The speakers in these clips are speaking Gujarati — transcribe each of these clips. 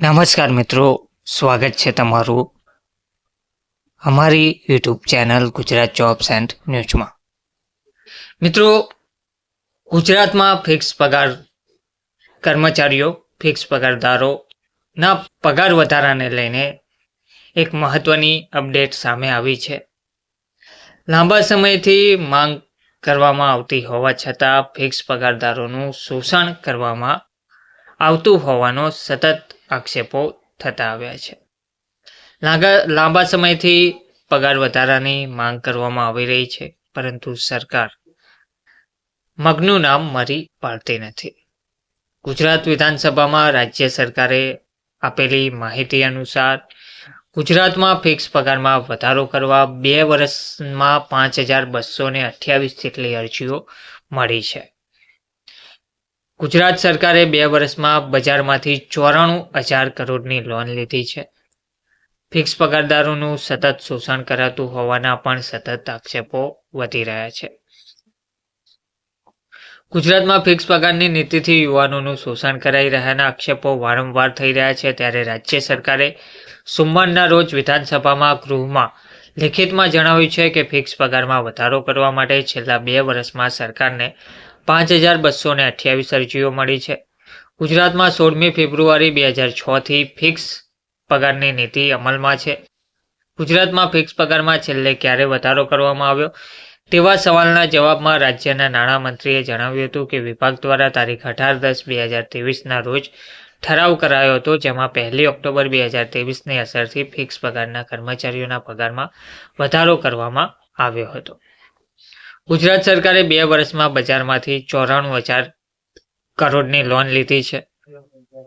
નમસ્કાર મિત્રો, સ્વાગત છે તમારું અમારી YouTube channel Gujarat jobs and ન્યૂઝમાં. મિત્રો, ગુજરાતમાં ફિક્સ પગાર કર્મચારીઓ, ફિક્સ પગારદારોના પગાર વધારાને લઈને એક મહત્વની અપડેટ સામે આવી છે. લાંબા સમયથી માંગ કરવામાં આવતી હોવા છતાં ફિક્સ પગારદારોનું શોષણ કરવામાં આવતું હોવાનો સતત આક્ષેપો થતા આવ્યા છે. લાંબા સમયથી પગાર વધારાની માંગ કરવામાં આવી રહી છે, પરંતુ સરકાર મગનું નામ મરી પાડતી નથી. ગુજરાત વિધાનસભામાં રાજ્ય સરકારે આપેલી માહિતી અનુસાર, ગુજરાતમાં ફિક્સ પગારમાં વધારો કરવા બે વર્ષમાં પાંચ હજાર બસો ને અઠ્યાવીસ જેટલી અરજીઓ મળી છે. ગુજરાત સરકારે બે વર્ષમાં બજારમાંથી ચોરાણું હજાર કરોડની લોન લીધી છે. ફિક્સ પગારદારોનું સતત શોષણ કરાતું હોવાના પણ સતત આક્ષેપો વધી રહ્યા છે. ગુજરાતમાં ફિક્સ પગારની નીતિથી યુવાનોનું શોષણ કરાઈ રહ્યાના આક્ષેપો વારંવાર થઈ રહ્યા છે. ત્યારે રાજ્ય સરકારે સોમવારના રોજ વિધાનસભામાં ગૃહમાં લિખિતમાં જણાવ્યું છે કે ફિક્સ પગારમાં વધારો કરવા માટે છેલ્લા બે વર્ષમાં સરકારને પાંચ હજાર બસો ને અઠ્યાવીસ અરજીઓ મળી છે. ગુજરાતમાં સોળમી ફેબ્રુઆરી બે હજાર છથી ફિક્સ પગારની નીતિ અમલમાં છે. ગુજરાતમાં ફિક્સ પગારમાં છેલ્લે ક્યારે વધારો કરવામાં આવ્યો? તેવા સવાલના જવાબમાં રાજ્યના નાણામંત્રીએ જણાવ્યું હતું કે વિભાગ દ્વારા તારીખ અઢાર દસ બે હજાર ત્રેવીસના રોજ ઠરાવ કરાયો હતો, જેમાં પહેલી ઓક્ટોબર બે હજાર ત્રેવીસની અસરથી ફિક્સ પગારના કર્મચારીઓના પગારમાં વધારો કરવામાં આવ્યો હતો. ગુજરાત સરકારે બે વર્ષમાં બજારમાંથી ચોરાણું હજાર કરોડની લોન લીધી છે.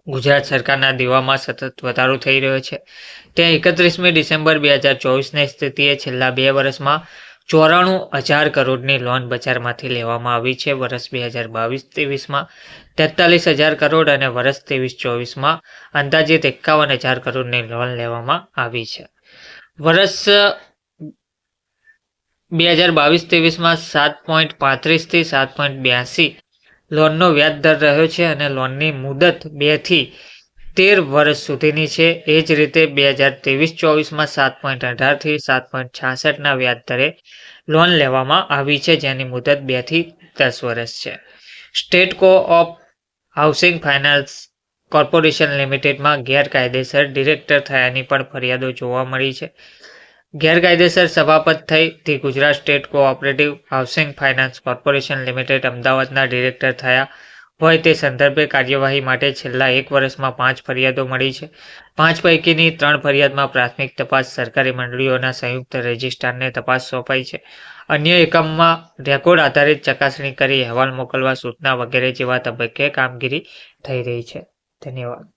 ગુજરાત સરકારના દેવામાં સતત વધારો થઈ રહ્યો છે. ત્યાં એકત્રીસમી ડિસેમ્બર બે હજાર ચોવીસની સ્થિતિએ છેલ્લા બે વર્ષમાં ચોરાણું હજાર કરોડની લોન બજારમાંથી લેવામાં આવી છે. વર્ષ બે હજાર બાવીસ ત્રેવીસમાં તેતાલીસ હજાર કરોડ અને વર્ષ ત્રેવીસ ચોવીસમાં અંદાજિત એકાવન હજાર કરોડની લોન લેવામાં આવી છે. વર્ષ બે હજાર બાવીસ ત્રેવીસમાં સાત પોઈન્ટ પાંત્રીસથી સાત પોઈન્ટ બ્યાસી લોનનો વ્યાજ દર રહ્યો છે અને લોનની મુદત બેથી તેર વર્ષ સુધીની છે. એ જ રીતે બે હજાર ત્રેવીસ ચોવીસમાં સાત પોઈન્ટ અઢારથી સાત પોઈન્ટ છાસઠના વ્યાજ દરે લોન લેવામાં આવી છે, જેની મુદત બેથી દસ વર્ષ છે. State co of housing finance corporation લિમિટેડમાં ગેરકાયદેસર ડિરેક્ટર થયાની પણ ફરિયાદો જોવા મળી છે. ગેરકાયદેસર સભાપત થઈ તે Gujarat state cooperative housing finance corporation limited અમદાવાદના ડિરેક્ટર થયા હોય તે સંદર્ભે કાર્યવાહી માટે છેલ્લા એક વર્ષમાં પાંચ ફરિયાદો મળી છે. પાંચ પૈકીની ત્રણ ફરિયાદમાં પ્રાથમિક તપાસ સરકારી મંડળીઓના સંયુક્ત રજિસ્ટ્રારને તપાસ સોંપાઈ છે. અન્ય એકમમાં રેકોર્ડ આધારિત ચકાસણી કરી અહેવાલ મોકલવા સૂચના વગેરે જેવા તબક્કે કામગીરી થઈ રહી છે. ધન્યવાદ.